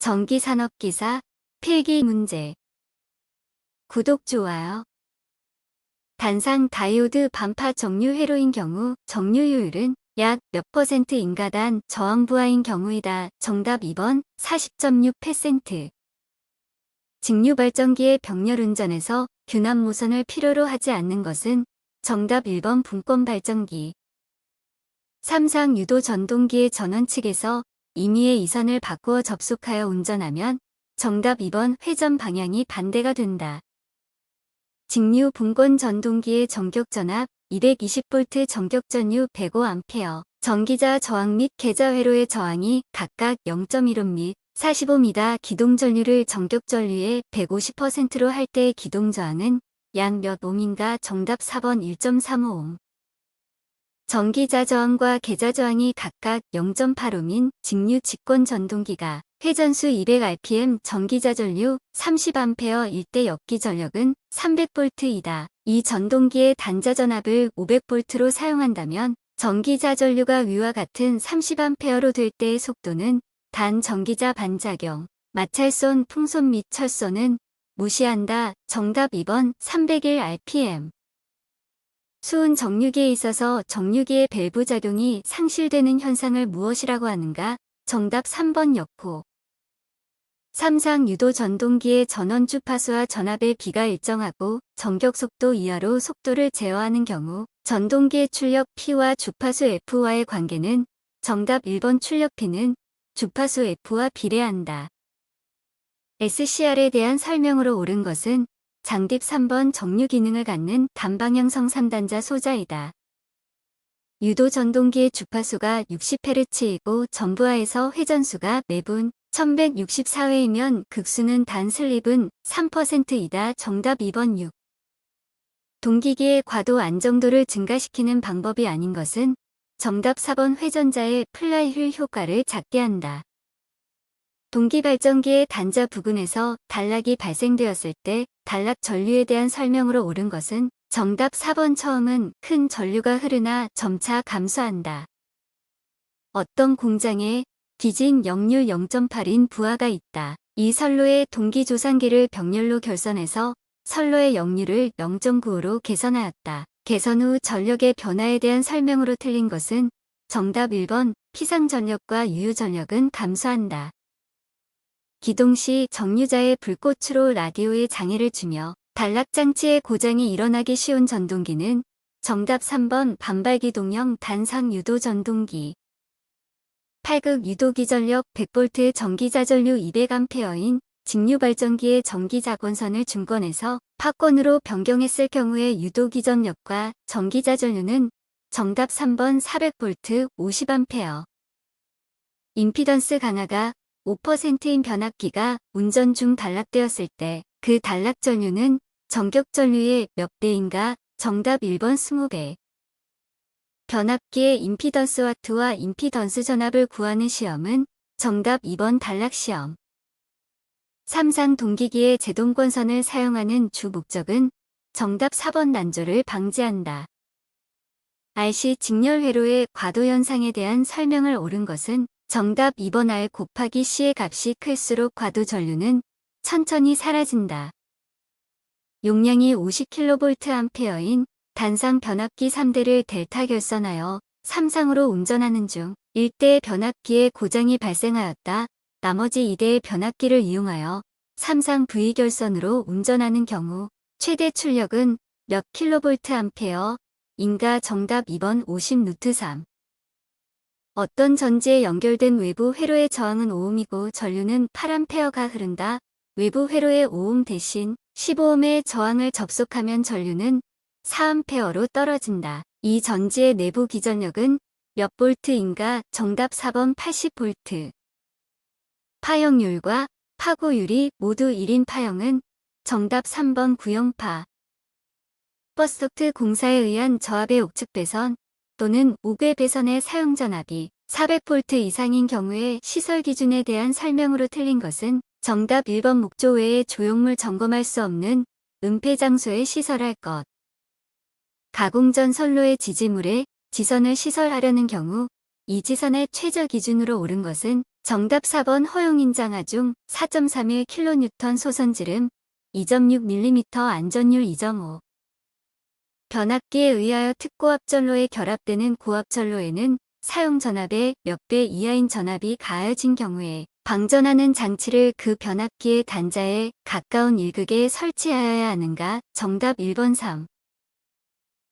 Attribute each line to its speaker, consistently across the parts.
Speaker 1: 전기산업기사 필기 문제 구독, 좋아요 단상 다이오드 반파 정류 회로인 경우 정류효율은 약 몇 퍼센트 인가단 저항 부하인 경우이다. 정답 2번 40.6%. 직류 발전기의 병렬 운전에서 균합 모선을 필요로 하지 않는 것은 정답 1번 분권 발전기. 삼상 유도 전동기의 전원 측에서 임의의 이선을 바꾸어 접속하여 운전하면 정답 2번 회전 방향이 반대가 된다. 직류 분권 전동기의 전격 전압 220V 전격 전류 105A 전기자 저항 및 계좌 회로의 저항이 각각 0.15및 45m 기동 전류를 전격 전류의 150%로 할 때의 기동 저항은 약 몇 옴인가 정답 4번 1.35옴. 전기자 저항과 계좌 저항이 각각 0.8옴인 직류 직권 전동기가 회전수 200rpm 전기자 전류 30A 일대 역기 전력은 300V이다. 이 전동기의 단자 전압을 500V로 사용한다면 전기자 전류가 위와 같은 30A로 될 때의 속도는 단 전기자 반작용, 마찰손 풍손 및 철손은 무시한다. 정답 2번 301rpm. 수은 정류기에 있어서 정류기의 밸브 작용이 상실되는 현상을 무엇이라고 하는가? 정답 3번 역호. 삼상 유도 전동기의 전원 주 파수와 전압의 비가 일정하고 전격 속도 이하로 속도를 제어하는 경우 전동기의 출력 P와 주파수 F와의 관계는 정답 1번 출력 P는 주파수 F와 비례한다. SCR에 대한 설명으로 옳은 것은 장딥 3번 정류 기능을 갖는 단방향성 3단자 소자이다. 유도 전동기의 주파수가 60Hz이고 전부하에서 회전수가 매분 1164회이면 극수는 단 슬립은 3%이다. 정답 2번 6. 동기기의 과도 안정도를 증가시키는 방법이 아닌 것은 정답 4번 회전자의 플라이휠 효과를 작게 한다. 동기발전기의 단자 부근에서 단락이 발생되었을 때 단락 전류에 대한 설명으로 옳은 것은 정답 4번 처음은 큰 전류가 흐르나 점차 감소한다. 어떤 공장에 기진 역률 0.8인 부하가 있다. 이 선로의 동기조상기를 병렬로 결선해서 선로의 역률을 0.95로 개선하였다. 개선 후 전력의 변화에 대한 설명으로 틀린 것은 정답 1번 피상 전력과 유유전력은 감소한다. 기동 시 정류자의 불꽃으로 라디오에 장애를 주며 단락장치의 고장이 일어나기 쉬운 전동기는 정답 3번 반발기동형 단상 유도 전동기. 8극 유도기 전력 100V 전기자전류 200A인 직류발전기의 전기자권선을 중권에서 파권으로 변경했을 경우의 유도기 전력과 전기자전류는 정답 3번 400V 50A 임피던스 강화가 5%인 변압기가 운전 중 단락되었을 때 그 단락 전류는 전격 전류의 몇 배인가 정답 1번 20배. 변압기의 임피던스 와트와 임피던스 전압을 구하는 시험은 정답 2번 단락 시험. 삼상 동기기의 제동권선을 사용하는 주 목적은 정답 4번 난조를 방지한다. RC 직렬 회로의 과도 현상에 대한 설명을 옳은 것은 정답 2번 R 곱하기 C의 값이 클수록 과도 전류는 천천히 사라진다. 용량이 50kVA인 단상 변압기 3대를 델타 결선하여 삼상으로 운전하는 중 1대의 변압기에 고장이 발생하였다. 나머지 2대의 변압기를 이용하여 삼상 V 결선으로 운전하는 경우 최대 출력은 몇 kVA 인가 정답 2번 50 루트 3 어떤 전지에 연결된 외부 회로의 저항은 5옴이고 전류는 8A가 흐른다. 외부 회로의 5옴 대신 15옴의 저항을 접속하면 전류는 4A로 떨어진다. 이 전지의 내부 기전력은 몇 볼트인가 정답 4번 80볼트. 파형률과 파고율이 모두 1인 파형은 정답 3번 구형파. 버스톡트 공사에 의한 저압의 옥측 배선 또는 우괴 배선의 사용 전압이 400V 이상인 경우에 시설 기준에 대한 설명으로 틀린 것은 정답 1번 목조 외에 조형물 점검할 수 없는 은폐 장소에 시설할 것. 가공 전 선로의 지지물에 지선을 시설하려는 경우 이 지선의 최저 기준으로 옳은 것은 정답 4번 허용인장하 중 4.31kN 소선지름 2.6mm 안전율 2.5 변압기에 의하여 특고압 전로에 결합되는 고압 전로에는 사용 전압의 몇 배 이하인 전압이 가해진 경우에 방전하는 장치를 그 변압기의 단자에 가까운 일극에 설치하여야 하는가? 정답 1번 3.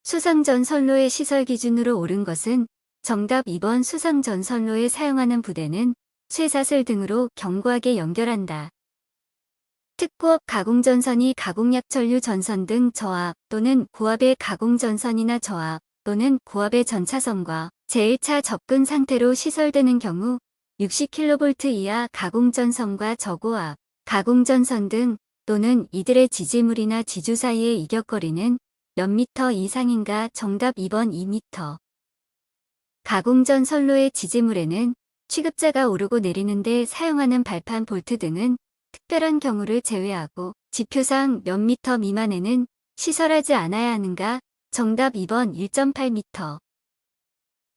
Speaker 1: 수상전선로의 시설 기준으로 옳은 것은 정답 2번 수상전선로에 사용하는 부대는 쇠사슬 등으로 견고하게 연결한다. 특고압 가공전선이 가공약전류 전선 등 저압 또는 고압의 가공전선이나 저압 또는 고압의 전차선과 제1차 접근 상태로 시설되는 경우 60kV 이하 가공전선과 저고압, 가공전선 등 또는 이들의 지지물이나 지주 사이의 이격거리는 몇 미터 이상인가 정답 2번 2미터. 가공전 선로의 지지물에는 취급자가 오르고 내리는데 사용하는 발판 볼트 등은 특별한 경우를 제외하고 지표상 몇 미터 미만에는 시설하지 않아야 하는가 정답 2번 1.8미터.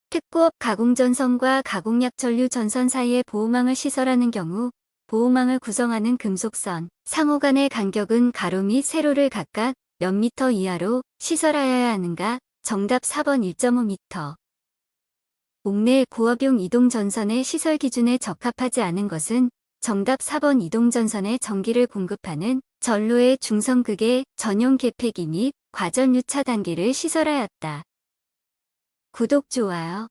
Speaker 1: 특고압 가공전선과 가공약 전류 전선 사이에 보호망을 시설하는 경우 보호망을 구성하는 금속선, 상호 간의 간격은 가로 및 세로를 각각 몇 미터 이하로 시설하여야 하는가? 정답 4번 1.5미터. 옥내 고압용 이동 전선의 시설 기준에 적합하지 않은 것은 정답 4번 이동전선에 전기를 공급하는 전로의 중성극의 전용 개폐기 및 과전 유차 단계를 시설하였다. 구독, 좋아요.